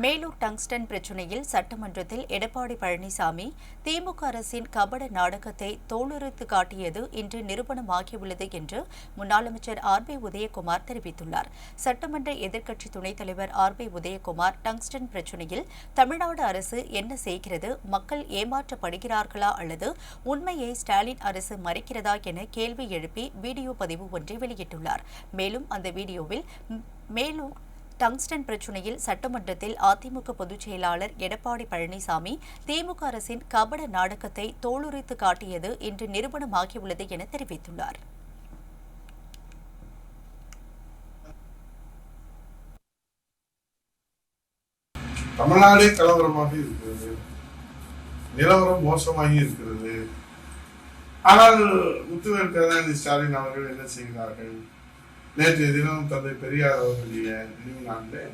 Melur tungsten பிரச்சினையில் சட்டமன்றத்தில் எடப்பாடி பழனிசாமி திமுக அரசின் கபட நாடகத்தை தோலுரித்து காட்டியது இன்று நிரூபணமாகியுள்ளது என்று முன்னாள் அமைச்சர் ஆர் பி உதயகுமார் தெரிவித்துள்ளார். சட்டமன்ற எதிர்க்கட்சி துணைத் தலைவர் ஆர் பி உதயகுமார் டங்ஸ்டன் பிரச்சினையில் தமிழ்நாடு அரசு என்ன செய்கிறது மக்கள் ஏமாற்றப்படுகிறார்களா அல்லது உண்மையை ஸ்டாலின் அரசு மறைக்கிறதா என கேள்வி எழுப்பி வீடியோ பதிவு ஒன்றை வெளியிட்டுள்ளார். மேலும் அந்த வீடியோவில் மேலும் டங்ஸ்டன் பிரச்சினையில் சட்டமன்றத்தில் அதிமுக பொதுச் செயலாளர் எடப்பாடி பழனிசாமி திமுக அரசின் கபட நாடகத்தை தோளுரித்து காட்டியது இன்று நிரூபணமாகியுள்ளது என தெரிவித்துள்ளார். தமிழ்நாடே கலவரமாக இருக்கிறது. நிலவரம் மோசமாகி இருக்கிறது. ஆனால் முத்துவேல் கருணாநிதி ஸ்டாலின் அவர்கள் என்ன செய்கிறார்கள்? நேற்றைய தினம் தந்தை பெரியார் அவர்களுடைய நினைவு நாளிலே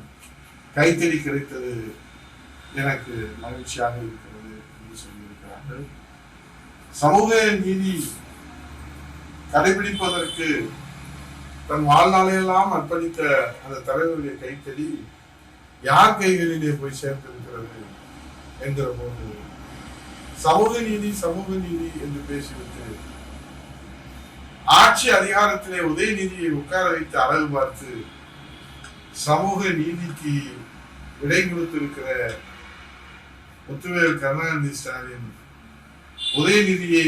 கைத்தறி கிடைத்தது எனக்கு மகிழ்ச்சியாக இருக்கிறது என்று சொல்லியிருக்கிறார்கள். சமூக நீதி கடைபிடிப்பதற்கு தன் வாழ்நாளையெல்லாம் அர்ப்பணித்த அந்த தலைவருடைய கைத்தறி யார் கைகளிலே போய் சேர்ந்திருக்கிறது என்கிற போது சமூக நீதி சமூக நீதி என்று பேசிவிட்டு ஆட்சி அதிகாரத்திலே உதயநிதியை உட்கார வைத்து அழகு பார்த்து சமூக நீதிக்கு விடை கொடுத்திருக்கிற முத்துவேல் கருணாநிதி ஸ்டாலின் உதயநிதியை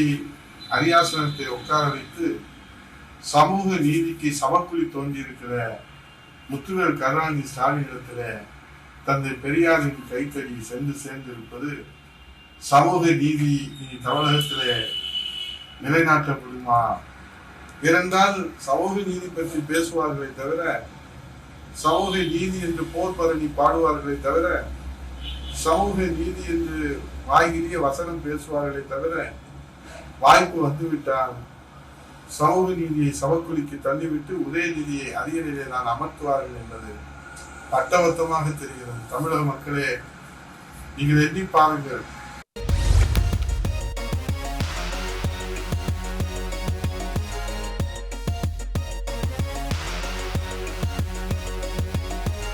அரியாசனத்தை உட்கார வைத்து சமூக நீதிக்கு சமக்குழி தோன்றியிருக்கிற முத்துவேல் கருணாநிதி ஸ்டாலினிடத்துல தந்தை பெரியாரின் கைத்தறி சென்று சேர்ந்திருப்பது சமூக நீதி இனி தமிழகத்தில் நிலைநாட்டப்படுமா இருந்தால் சமூக நீதி பற்றி பேசுவார்களே தவிர சமூக நீதி என்று போர் பரணி பாடுவார்களே தவிர சமூக நீதி என்று வாய்கிரிய வசனம் பேசுவார்களே தவிர வாய்ப்பு வந்துவிட்டால் சமூக நீதியை சமக்குழிக்கு தள்ளிவிட்டு உதயநிதியை அரியணையிலே நான் அமர்த்துவார்கள் என்பது பட்டவர்த்தமாக தெரிகிறது. தமிழக மக்களே நீங்கள் எண்ணி பாருங்கள்.